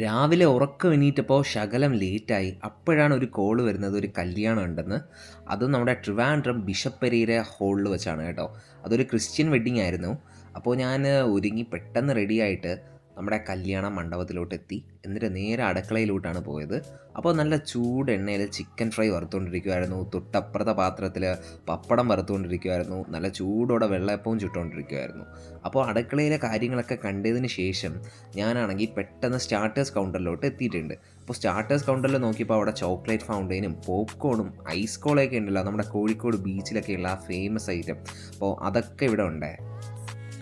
രാവിലെ ഉറക്കം എണീറ്റപ്പോൾ ശകലം ലേറ്റായി. അപ്പോഴാണ് ഒരു കോൾ വരുന്നത് ഒരു കല്യാണം ഉണ്ടെന്ന്. അതും നമ്മുടെ ട്രിവാൻഡ്രം ബിഷപ്പ് പെരീര ഹോളിൽ വെച്ചാണ് കേട്ടോ. അതൊരു ക്രിസ്ത്യൻ വെഡ്ഡിങ് ആയിരുന്നു. അപ്പോൾ ഞാൻ ഒരുങ്ങി പെട്ടെന്ന് റെഡിയായിട്ട് നമ്മുടെ കല്യാണ മണ്ഡപത്തിലോട്ട് എത്തി എന്നിട്ട് നേരെ അടുക്കളയിലോട്ടാണ് പോയത്. അപ്പോൾ നല്ല ചൂട് എണ്ണയിൽ ചിക്കൻ ഫ്രൈ വറുത്തുകൊണ്ടിരിക്കുമായിരുന്നു തൊട്ടപ്പുറത്തെ പാത്രത്തിൽ പപ്പടം വറുത്തുകൊണ്ടിരിക്കുമായിരുന്നു നല്ല ചൂടോടെ വെള്ളയപ്പവും ചുട്ടുകൊണ്ടിരിക്കുമായിരുന്നു അപ്പോൾ അടുക്കളയിലെ കാര്യങ്ങളൊക്കെ കണ്ടതിന് ശേഷം ഞാനാണെങ്കിൽ പെട്ടെന്ന് സ്റ്റാർട്ടേഴ്സ് കൗണ്ടറിലോട്ട് എത്തിയിട്ടുണ്ട്. അപ്പോൾ സ്റ്റാർട്ടേഴ്സ് കൗണ്ടറിൽ നോക്കിയപ്പോൾ അവിടെ ചോക്ലേറ്റ് ഫൗണ്ടൈനും പോപ്കോണും ഐസ് കോളൊക്കെ ഉണ്ടല്ലോ. നമ്മുടെ കോഴിക്കോട് ബീച്ചിലൊക്കെയുള്ള ആ ഫേമസ് ഐറ്റം. അപ്പോൾ അതൊക്കെ ഇവിടെ ഉണ്ട്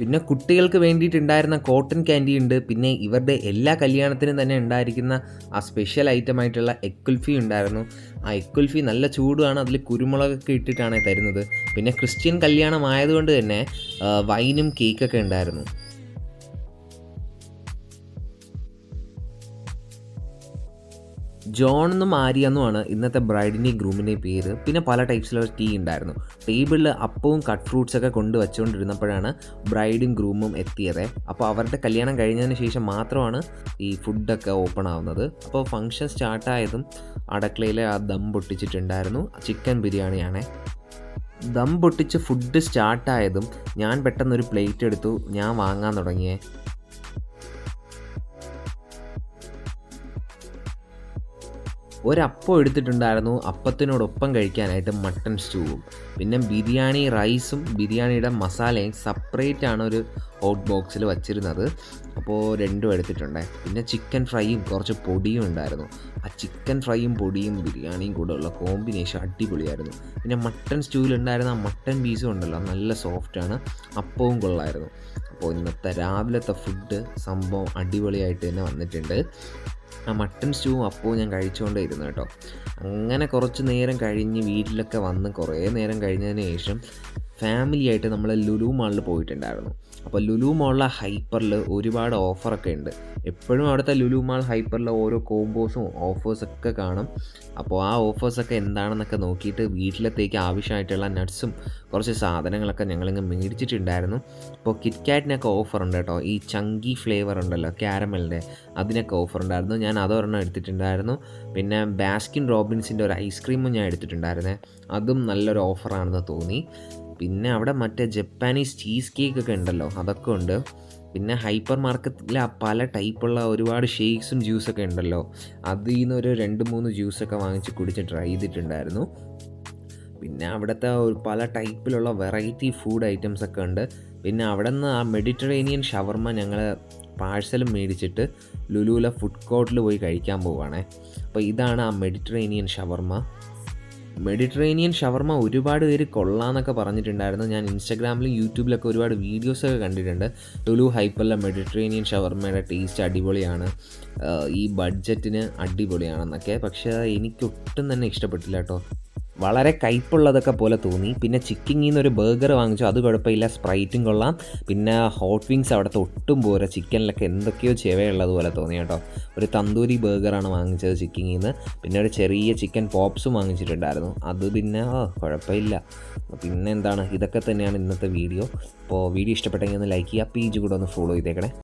പിന്നെ കുട്ടികൾക്ക് വേണ്ടിയിട്ടുണ്ടായിരുന്ന കോട്ടൺ ക്യാൻഡി ഉണ്ട്. പിന്നെ ഇവരുടെ എല്ലാ കല്യാണത്തിനും തന്നെ ഉണ്ടായിരിക്കുന്ന ആ സ്പെഷ്യൽ ഐറ്റമായിട്ടുള്ള എക്കുൽഫി ഉണ്ടായിരുന്നു. ആ എക്കുൽഫി നല്ല ചൂടുമാണ്. അതിൽ കുരുമുളകൊക്കെ ഇട്ടിട്ടാണ് തരുന്നത്. പിന്നെ ക്രിസ്ത്യൻ കല്യാണം ആയതുകൊണ്ട് തന്നെ വൈനും കേക്കൊക്കെ ഉണ്ടായിരുന്നു. ജോൺ എന്നും ആര്യ എന്നുമാണ് ഇന്നത്തെ ബ്രൈഡിന്റെയും ഗ്രൂമിന്റെയും പേര്. പിന്നെ പല ടൈപ്സിലുള്ള ടീ ഉണ്ടായിരുന്നു. ടേബിളിൽ അപ്പവും കട്ട് ഫ്രൂട്ട്സ് ഒക്കെ കൊണ്ട് വെച്ചുകൊണ്ടിരുന്നപ്പോഴാണ് ബ്രൈഡും ഗ്രൂമും എത്തിയത്. അപ്പോൾ അവരുടെ കല്യാണം കഴിഞ്ഞതിന് ശേഷം മാത്രമാണ് ഈ ഫുഡൊക്കെ ഓപ്പൺ ആവുന്നത്. അപ്പോൾ ഫംഗ്ഷൻ സ്റ്റാർട്ടായതും അടക്കളയിൽ ആ ദം പൊട്ടിച്ചിട്ടുണ്ടായിരുന്നു. ചിക്കൻ ബിരിയാണിയാണ്. ദം പൊട്ടിച്ച് ഫുഡ് സ്റ്റാർട്ടായതും ഞാൻ പെട്ടെന്നൊരു പ്ലേറ്റ് എടുത്തു. ഞാൻ വാങ്ങാൻ തുടങ്ങിയേ. ഒരപ്പം എടുത്തിട്ടുണ്ടായിരുന്നു. അപ്പത്തിനോടൊപ്പം കഴിക്കാനായിട്ട് മട്ടൺ സ്റ്റൂവും പിന്നെ ബിരിയാണി റൈസും ബിരിയാണിയുടെ മസാലയും സെപ്പറേറ്റ് ആണ് ഒരു ഹോട്ട് ബോക്സിൽ വച്ചിരുന്നത്. അപ്പോൾ രണ്ടും എടുത്തിട്ടുണ്ട്. പിന്നെ ചിക്കൻ ഫ്രൈയും കുറച്ച് പൊടിയും ഉണ്ടായിരുന്നു. ആ ചിക്കൻ ഫ്രൈയും പൊടിയും ബിരിയാണിയും കൂടെ ഉള്ള കോമ്പിനേഷൻ അടിപൊളിയായിരുന്നു. പിന്നെ മട്ടൺ സ്റ്റൂവിലുണ്ടായിരുന്ന ആ മട്ടൺ പീസും ഉണ്ടല്ലോ നല്ല സോഫ്റ്റാണ് അപ്പവും കൊള്ളായിരുന്നു. അപ്പോൾ ഇന്നത്തെ രാവിലത്തെ ഫുഡ് സംഭവം അടിപൊളിയായിട്ട് തന്നെ വന്നിട്ടുണ്ട്. ആ മട്ടൺ സ്റ്റൂവും അപ്പവും ഞാൻ കഴിച്ചുകൊണ്ടേ ഇരുന്നു കേട്ടോ. അങ്ങനെ കുറച്ച് നേരം കഴിഞ്ഞ് വീട്ടിലൊക്കെ വന്ന് കുറേ നേരം കഴിഞ്ഞതിന് ശേഷം ഫാമിലി ആയിട്ട് നമ്മൾ ലുലു മാളിൽ പോയിട്ടുണ്ടായിരുന്നു. അപ്പോൾ ലുലു മാളിലെ ഹൈപ്പറിൽ ഒരുപാട് ഓഫറൊക്കെ ഉണ്ട്. എപ്പോഴും അവിടുത്തെ ലുലു മാൾ ഹൈപ്പറിലെ ഓരോ കോമ്പോസും ഓഫേഴ്സൊക്കെ കാണും. അപ്പോൾ ആ ഓഫേഴ്സൊക്കെ എന്താണെന്നൊക്കെ നോക്കിയിട്ട് വീട്ടിലത്തേക്ക് ആവശ്യമായിട്ടുള്ള നട്ട്സും കുറച്ച് സാധനങ്ങളൊക്കെ ഞങ്ങളിങ്ങ് മേടിച്ചിട്ടുണ്ടായിരുന്നു. ഇപ്പോൾ കിറ്റ്കാറ്റിനൊക്കെ ഓഫർ ഉണ്ട് കേട്ടോ. ഈ ചങ്കി ഫ്ലേവർ ഉണ്ടല്ലോ ക്യാരമലിന്റെ അതിനൊക്കെ ഓഫർ ഉണ്ടായിരുന്നു. ഞാൻ അതൊരെണ്ണം എടുത്തിട്ടുണ്ടായിരുന്നു. പിന്നെ ബാസ്കിൻ റോബിൻസിന്റെ ഒരു ഐസ്ക്രീമും ഞാൻ എടുത്തിട്ടുണ്ടായിരുന്നേ. അതും നല്ലൊരു ഓഫറാണെന്ന് തോന്നി. പിന്നെ അവിടെ മറ്റേ ജപ്പാനീസ് ചീസ് കേക്ക് ഒക്കെ ഉണ്ടല്ലോ അതൊക്കെ ഉണ്ട്. പിന്നെ ഹൈപ്പർ മാർക്കറ്റിൽ പല ടൈപ്പുള്ള ഒരുപാട് ഷേക്സും ജ്യൂസൊക്കെ ഉണ്ടല്ലോ. അതിൽ നിന്ന് ഒരു രണ്ട് മൂന്ന് ജ്യൂസൊക്കെ വാങ്ങിച്ച് കുടിച്ച് ട്രൈ ചെയ്തിട്ടുണ്ടായിരുന്നു. പിന്നെ അവിടുത്തെ പല ടൈപ്പിലുള്ള വെറൈറ്റി ഫുഡ് ഐറ്റംസ് ഒക്കെ ഉണ്ട്. പിന്നെ അവിടെ നിന്ന് ആ മെഡിറ്ററേനിയൻ ഷവർമ ഞങ്ങൾ പാഴ്സലും മേടിച്ചിട്ട് ലുലുല ഫുഡ് കോർട്ടിൽ പോയി കഴിക്കാൻ പോവുകയാണേ അപ്പോൾ ഇതാണ് ആ മെഡിറ്ററേനിയൻ ഷവർമ. മെഡിറ്ററേനിയൻ ഷവർമ ഒരുപാട് പേര് കൊള്ളാന്നൊക്കെ പറഞ്ഞിട്ടുണ്ടായിരുന്നു. ഞാൻ ഇൻസ്റ്റാഗ്രാമിലും യൂട്യൂബിലൊക്കെ ഒരുപാട് വീഡിയോസൊക്കെ കണ്ടിട്ടുണ്ട്. ടുലു ഹൈപ്പറിലെ മെഡിറ്ററേനിയൻ ഷവർമയുടെ ടേസ്റ്റ് അടിപൊളിയാണ്. ഈ ബഡ്ജറ്റിന് അടിപൊളിയാണെന്നൊക്കെ. പക്ഷേ എനിക്കൊട്ടും തന്നെ ഇഷ്ടപ്പെട്ടില്ല കേട്ടോ. വളരെ കയ്പുള്ളതൊക്കെ പോലെ തോന്നി. പിന്നെ ചിക്കിങ്ങിൽ നിന്ന് ഒരു ബർഗർ വാങ്ങിച്ചു. അത് കുഴപ്പമില്ല. സ്പ്രൈറ്റും കൊള്ളാം. പിന്നെ ഹോട്ട് വിങ്സ് അവിടുത്തെ ഒട്ടും പോരെ. ചിക്കനിലൊക്കെ എന്തൊക്കെയോ ചെവയുള്ളത് പോലെ തോന്നി കേട്ടോ. ഒരു തന്തൂരി ബർഗറാണ് വാങ്ങിച്ചത് ചിക്കിങ്ങിൽ നിന്ന് പിന്നെ ഒരു ചെറിയ ചിക്കൻ പോപ്സും വാങ്ങിച്ചിട്ടുണ്ടായിരുന്നു. അത് പിന്നെ കുഴപ്പമില്ല. പിന്നെ എന്താണ്? ഇതൊക്കെ തന്നെയാണ് ഇന്നത്തെ വീഡിയോ. അപ്പോൾ വീഡിയോ ഇഷ്ടപ്പെട്ടെങ്കിൽ ഒന്ന് ലൈക്ക് ചെയ്യുക. പേജ് കൂടെ ഒന്ന് ഫോളോ ചെയ്തേക്കണേ.